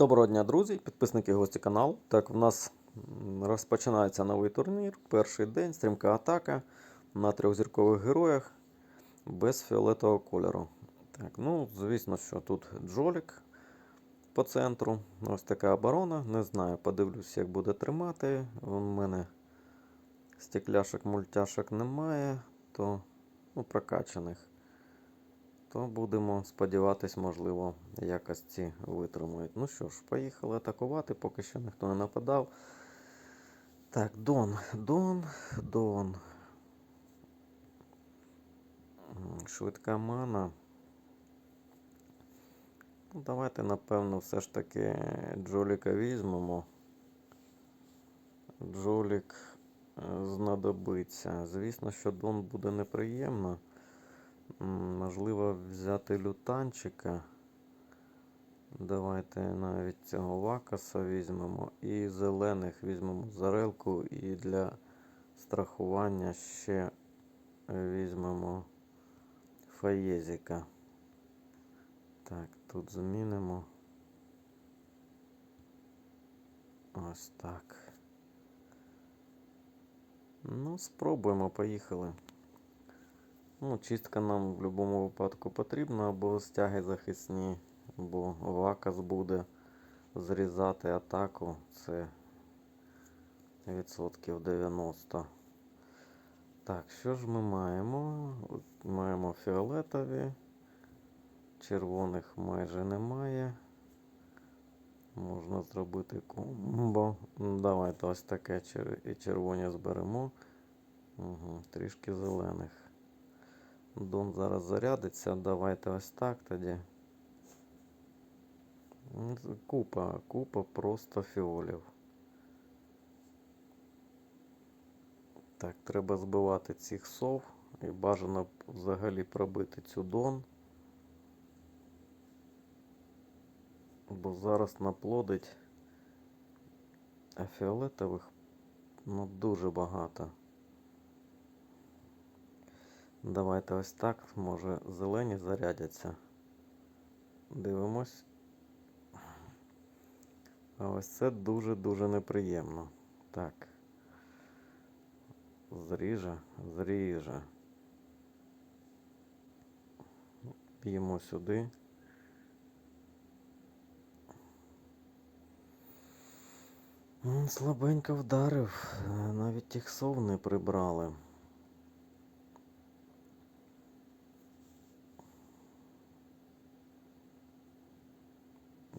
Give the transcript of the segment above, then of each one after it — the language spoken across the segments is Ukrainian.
Доброго дня, друзі, підписники гості каналу. Так, в нас розпочинається новий турнір. Перший день, стрімка атака на трьохзіркових героях без фіолетового кольору. Так, ну, звісно, що тут Джолік по центру. Ось така оборона. Не знаю, подивлюсь, як буде тримати. У мене стекляшок, мультяшок немає, то ну, прокачаних то будемо сподіватись, можливо, якось ці витримують. Ну що ж, поїхали атакувати, поки що ніхто не нападав. Так, Дон, Дон, Дон. Швидка мана. Ну, давайте, напевно, все ж таки Джоліка візьмемо. Джолік е, знадобиться. Звісно, що Дон буде неприємно. Можливо, взяти лютанчика. Давайте навіть цього вакаса візьмемо. І зелених візьмемо зарелку. І для страхування ще візьмемо фаєзіка. Так, тут змінимо. Ось так. Ну, спробуємо, поїхали. Ну, чистка нам в будь-якому випадку потрібна, або стяги захисні, бо вакас буде зрізати атаку. Це відсотків 90. Так, що ж ми маємо? Маємо фіолетові, червоних майже немає. Можна зробити комбо. Давайте ось таке і червоні зберемо. Угу, трішки зелених. Дон зараз зарядиться. Давайте ось так тоді. Купа, купа просто фіолів. Так, треба збивати цих сов. І бажано взагалі пробити цю дон. Бо зараз наплодить а фіолетових ну, дуже багато. Давайте ось так. Може зелені зарядяться. Дивимось. А ось це дуже-дуже неприємно. Так. Зріже, зріже. Б'ємо сюди. Слабенько вдарив. Е, Навіть тих сов не прибрали.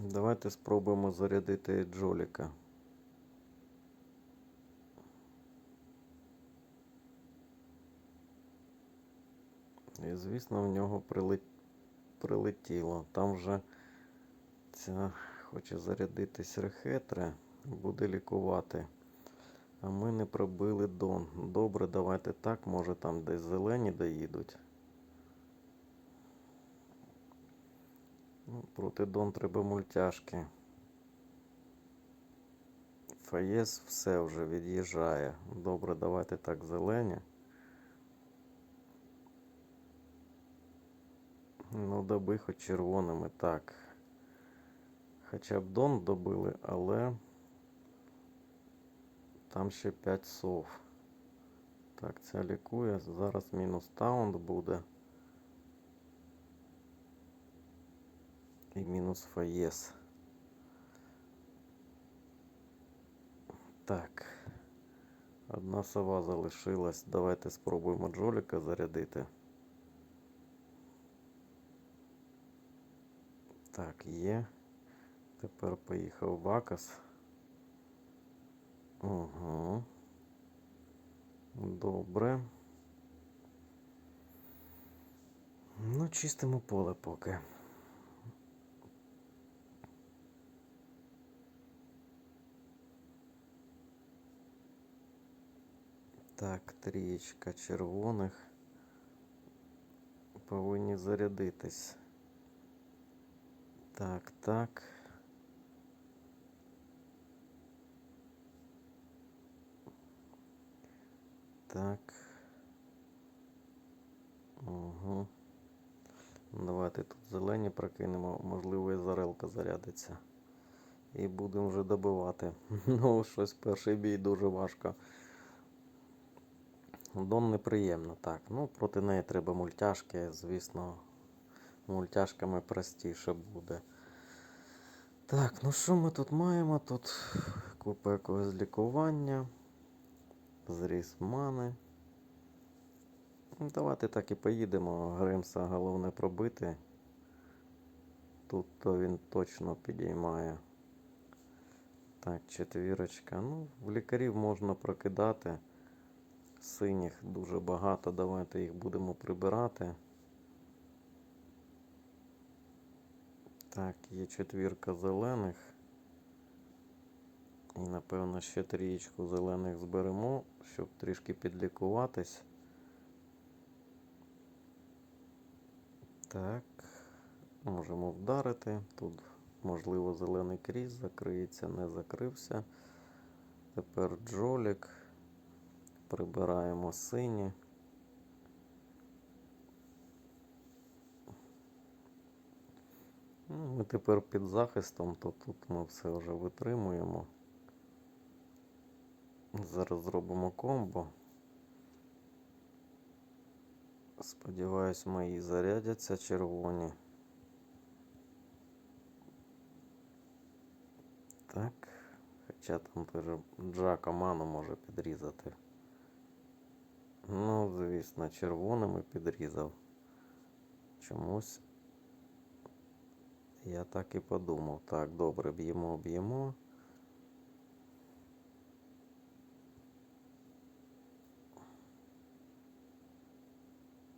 Давайте спробуємо зарядити Джоліка. І, звісно, в нього прилетіло. Там вже ця хоче зарядитись рехетре, буде лікувати. А ми не пробили Дон. Добре, давайте так, може там десь зелені доїдуть. Ну, проти Дон треба мультяшки. Фаєс все вже від'їжджає. Добре, давайте так зелені. Ну, доби хоч червоними, так. Хоча б Дон добили, але там ще 5 сов. Так, ця лікує. Зараз мінус таунт буде. І мінус фаєс. Так. Одна сова залишилась. Давайте спробуємо Джоліка зарядити. Так, є. Тепер поїхав Вакас. Угу. Добре. Ну, чистимо поле поки. Так, трієчка червоних. Повинні зарядитись. Так, так. Так. Угу. Давайте тут зелені прокинемо, можливо, і зарелка зарядиться. і будемо вже добивати. Ну, щось перший бій дуже важко. Дон неприємно, так. Ну, проти неї треба мультяшки, звісно, мультяшками простіше буде. Так, ну що ми тут маємо? Тут купа якогось лікування, зріз мани. Ну, Давайте так і поїдемо. Гримса головне пробити. Тут то він точно підіймає. Так, четвірочка. Ну, в лікарів можна прокидати. Синіх дуже багато. Давайте їх будемо прибирати. Так, є четвірка зелених. І напевно ще трієчку зелених зберемо, щоб трішки підлікуватись. Так, можемо вдарити. Тут, можливо, зелений кріс закриється, не закрився. Тепер джолік. Прибираємо сині. Ну, Ми тепер під захистом, то тут ми все вже витримуємо. Зараз зробимо комбо. Сподіваюсь, мої зарядяться червоні. Так. Хоча там теж Джака ману може підрізати. Ну, звісно, червоними підрізав. Чомусь. Я так і подумав. Так, добре, б'ємо, б'ємо.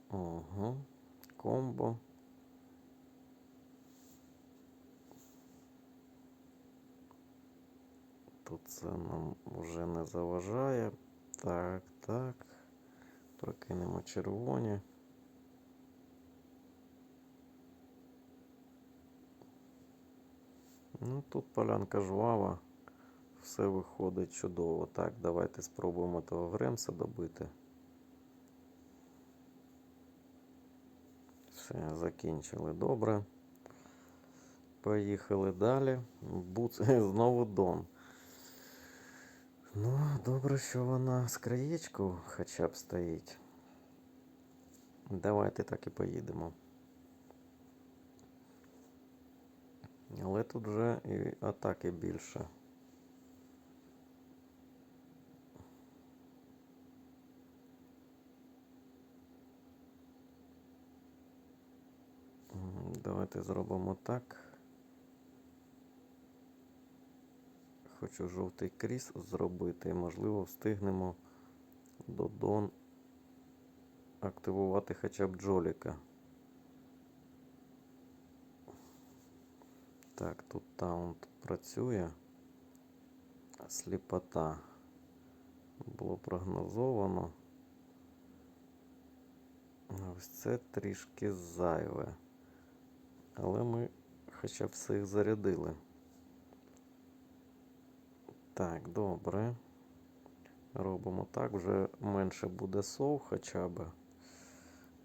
Угу. Комбо. Тут це нам вже не заважає. Так, так. Прокинемо червоні. Ну, тут полянка жвава. Все виходить чудово. Так, давайте спробуємо того Гремса добити. Все, закінчили добре. Поїхали далі. Буц знову Дон. Ну, добре, що вона з краєчку хоча б стоїть. Давайте так і поїдемо. Але тут вже і атаки більше. Давайте зробимо так. Хочу жовтий кріс зробити. Можливо, встигнемо до Дон активувати хоча б Джоліка. Так, тут таунт працює. Сліпота. Було прогнозовано. Ось це трішки зайве. Але ми хоча б всіх зарядили. Так, добре. Робимо так, вже менше буде сов хоча б.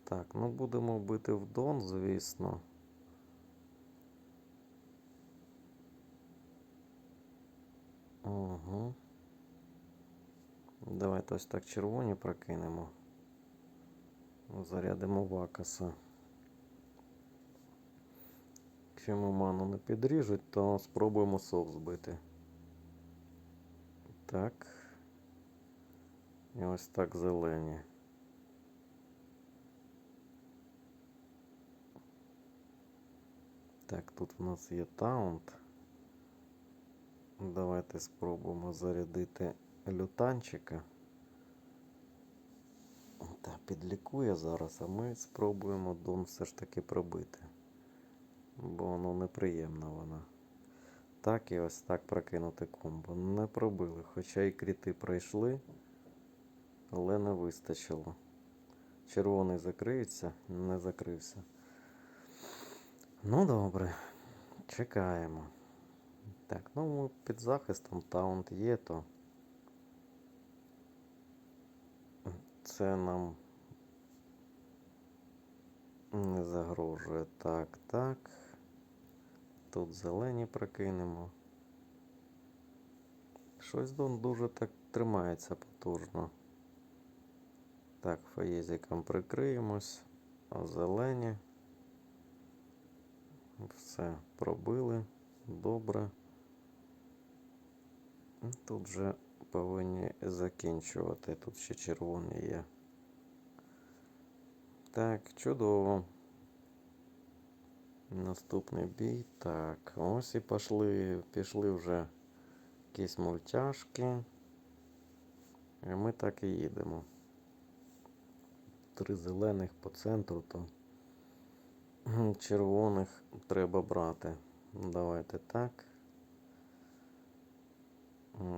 Так, ну будемо бити в Дон, звісно. Угу. Давайте ось так червоні прокинемо. Зарядимо вакаса. Якщо йому ману не підріжуть, то спробуємо сов збити. Так. І ось так зелені. Так, тут в нас є таунт. Давайте спробуємо зарядити лютанчика. Та підлікує зараз, а ми спробуємо дом все ж таки пробити. Бо воно неприємна вона. Так і ось так прокинути комбо. Не пробили, хоча і кріти пройшли, але не вистачило. Червоний закриється, не закрився. Ну добре, чекаємо. Так, ну ми під захистом таунт є, то це нам не загрожує. Так, так. Тут зелені прокинемо. щось дон дуже так тримається потужно. Так, фаєзиком прикриємось. а Зелені. Все, пробили. Добре. Ну, Тут вже повинні закінчувати. Тут ще червоні є. Так, чудово. Наступний бій. Так, ось і пішли, пішли вже якісь мультяшки. І ми так і їдемо. Три зелених по центру, то червоних треба брати. Давайте так.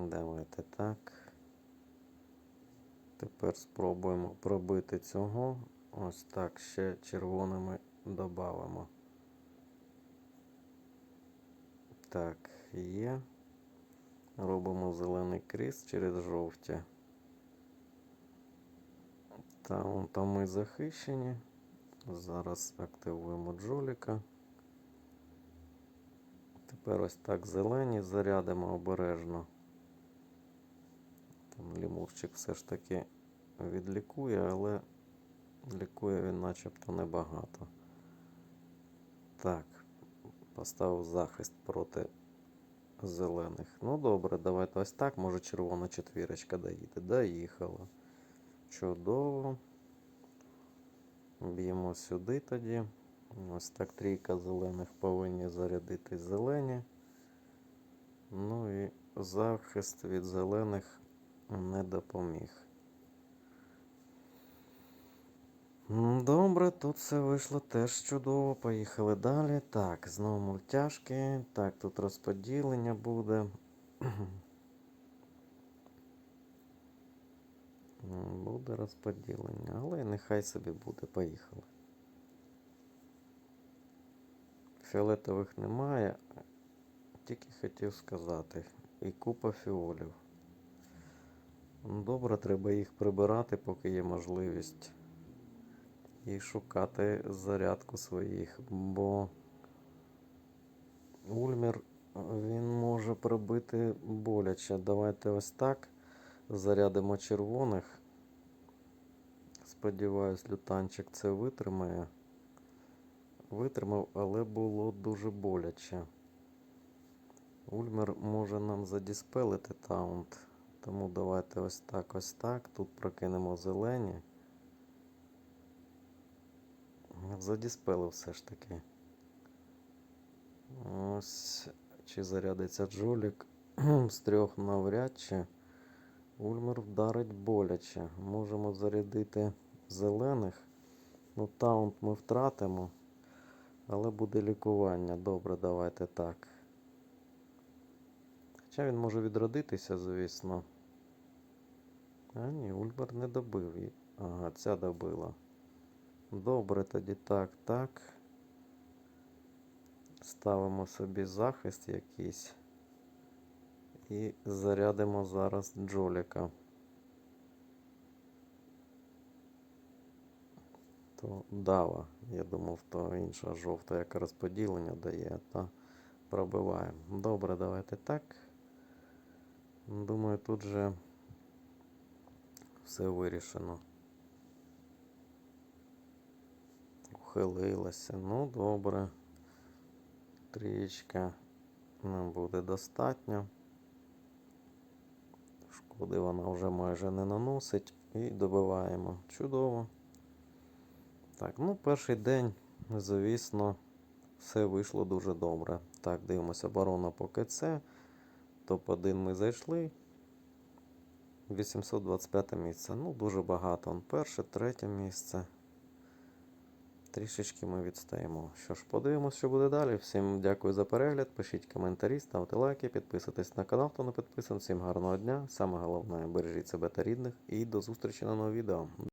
Давайте так. Тепер спробуємо пробити цього. Ось так ще червоними додамо. Так, є. Робимо зелений кріс через жовті. Там, там ми захищені. Зараз активуємо джоліка. Тепер ось так зелені зарядимо обережно. Там лімурчик все ж таки відлікує, але лікує він начебто небагато. Так, поставив захист проти зелених. Ну добре, давайте ось так. Може червона четвірочка доїде. Доїхала. Чудово. Б'ємо сюди тоді. Ось так трійка зелених повинні зарядити зелені. Ну і захист від зелених не допоміг. Добре, тут все вийшло теж чудово. Поїхали далі. Так, знову мультяшки. Так, тут розподілення буде. Буде розподілення, але нехай собі буде. Поїхали. Фіолетових немає. Тільки хотів сказати. І купа фіолів. Добре, треба їх прибирати, поки є можливість. І шукати зарядку своїх, бо Ульмір він може прибити боляче. Давайте ось так. Зарядимо червоних. Сподіваюсь, лютанчик це витримає. Витримав, але було дуже боляче. Ульмер може нам задіспелити таунт. Тому давайте ось так, ось так. Тут прокинемо зелені. Задіспелив все ж таки. Ось чи зарядиться Джолік з трьох навряд чи. Ульмер вдарить боляче. Можемо зарядити зелених. Ну, таунт ми втратимо. Але буде лікування. Добре, давайте так. Хоча він може відродитися, звісно. А ні, Ульмер не добив її. Ага, ця добила. Добре, тоді так, так. Ставимо собі захист якийсь. І зарядимо зараз Джоліка. То дава. Я думав, то інша жовта, яка розподілення дає, та пробиваємо. Добре, давайте так. Думаю, тут же все вирішено. Ухилилася. Ну, добре. Трієчка нам буде достатньо. Шкоди вона вже майже не наносить. І добиваємо. Чудово. Так, ну перший день, звісно, все вийшло дуже добре. Так, дивимося оборона по КЦ. Топ-1 ми зайшли. 825 місце. Ну, дуже багато. Перше, третє місце. Трішечки ми відстаємо. Що ж, подивимось, що буде далі. Всім дякую за перегляд. Пишіть коментарі, ставте лайки, підписуйтесь на канал, хто не підписаний. Всім гарного дня. Саме головне, бережіть себе та рідних. І до зустрічі на новому відео.